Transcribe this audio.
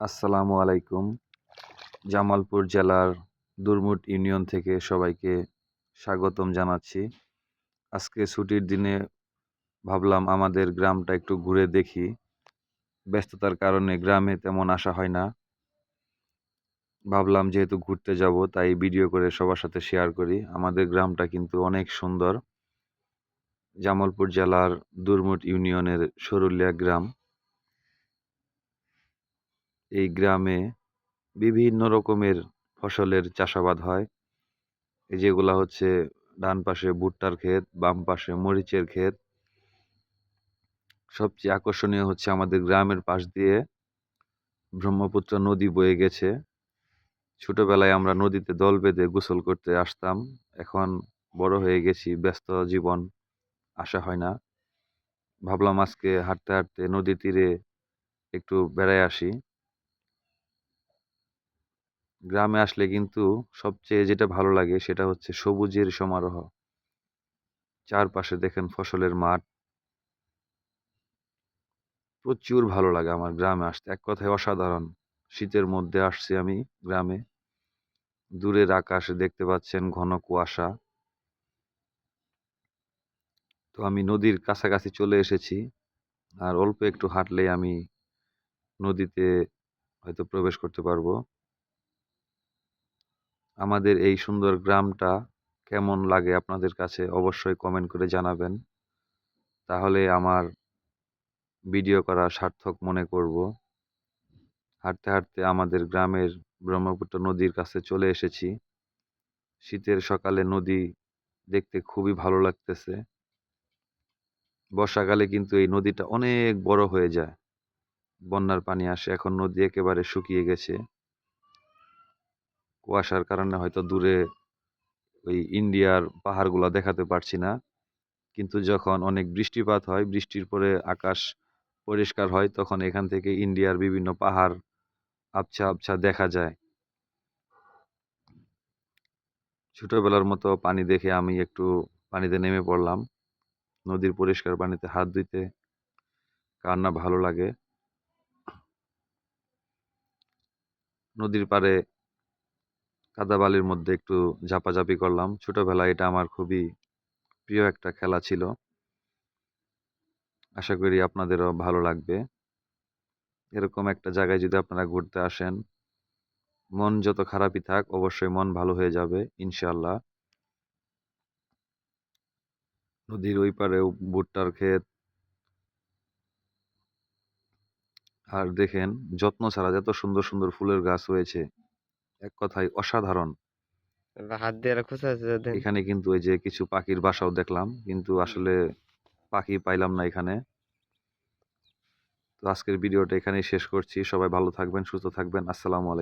আসসালামু আলাইকুম। জামালপুর জেলার দুরমুট ইউনিয়ন থেকে সবাইকে স্বাগতম জানাচ্ছি। আজকে ছুটির দিনে ভাবলাম আমাদের গ্রামটা একটু ঘুরে দেখি। ব্যস্ততার কারণে গ্রামে তেমন আসা হয় না। ভাবলাম যেহেতু ঘুরতে যাব, তাই ভিডিও করে সবার সাথে শেয়ার করি। আমাদের গ্রামটা কিন্তু অনেক সুন্দর। জামালপুর জেলার দুরমুট ইউনিয়নের সরুলিয়া গ্রাম। এই গ্রামে বিভিন্ন রকমের ফসলের চাষাবাদ হয়। এই যেগুলা হচ্ছে ডান পাশে ভুট্টার ক্ষেত, বাম পাশে মরিচের ক্ষেত। সবচেয়ে আকর্ষণীয় হচ্ছে আমাদের গ্রামের পাশ দিয়ে ব্রহ্মপুত্র নদী বয়ে গেছে। ছোটবেলায় আমরা নদীতে দল বেঁধে গোসল করতে আসতাম। এখন বড় হয়ে গেছি, ব্যস্ত জীবন আসা হয় না। ভাবলাম আজকে হাঁটতে হাঁটতে নদীর তীরে একটু বেড়ায় আসি। গ্রামে আসলে কিন্তু সবচেয়ে যেটা ভালো লাগে সেটা হচ্ছে সবুজের সমারোহ। চারপাশে দেখেন ফসলের মাঠ। প্রচুর ভালো লাগে আমার গ্রামে আসতে। এক কথায় অসাধারণ। শীতের মধ্যে আসছি আমি গ্রামে। দূরের আকাশে দেখতে পাচ্ছেন ঘন কুয়াশা। তো আমি নদীর কাছাকাছি চলে এসেছি। আর অল্প একটু হাঁটলেই আমি নদীতে হয়তো প্রবেশ করতে পারব। আমাদের এই সুন্দর গ্রামটা কেমন লাগে আপনাদের কাছে অবশ্যই কমেন্ট করে জানাবেন। তাহলে আমার ভিডিও করা সার্থক মনে করব। হাঁটতে হাঁটতে আমাদের গ্রামের ব্রহ্মপুত্র নদীর কাছে চলে এসেছি। শীতের সকালে নদী দেখতে খুবই ভালো লাগতেছে। বর্ষাকালে কিন্তু এই নদীটা অনেক বড় হয়ে যায়। বন্যার পানি আসে, এখন নদী একেবারে শুকিয়ে গেছে। কুয়াশার কারণে হয়তো দূরে ওই ইন্ডিয়ার পাহাড়গুলো দেখাতে পারছি না। কিন্তু যখন অনেক বৃষ্টিপাত হয়, বৃষ্টির পরে আকাশ পরিষ্কার হয়, তখন এখান থেকে ইন্ডিয়ার বিভিন্ন পাহাড় আবছা আবছা দেখা যায়। ছোটবেলার মতো পানি দেখে আমি একটু পানিতে নেমে পড়লাম। নদীর পরিষ্কার পানিতে হাত ধুইতে কার না ভালো লাগে। নদীর পাড়ে কাদাবালির মধ্যে একটু ঝাপাঝাপি করলাম। ছোটবেলায় এটা আমার খুবই প্রিয় একটা খেলা ছিল। আশা করি আপনাদেরও ভালো লাগবে। এরকম একটা জায়গায় যদি আপনারা ঘুরতে আসেন, মন যত খারাপই থাক, অবশ্যই মন ভালো হয়ে যাবে ইনশাল্লাহ নদীর ওই পারেও ভুট্টার ক্ষেত। আর দেখেন, যত্ন ছাড়া যত সুন্দর সুন্দর ফুলের গাছ হয়েছে। এক কথায় অসাধারণ। হাত দিয়ে খোঁচা দেন এখানে কিন্তু ওই যে কিছু পাখির বাসাও দেখলাম কিন্তু আসলে পাখি পাইলাম না এখানে। তো আজকের ভিডিওটা এখানেই শেষ করছি। সবাই ভালো থাকবেন সুস্থ থাকবেন। আসসালামু আলাইকুম।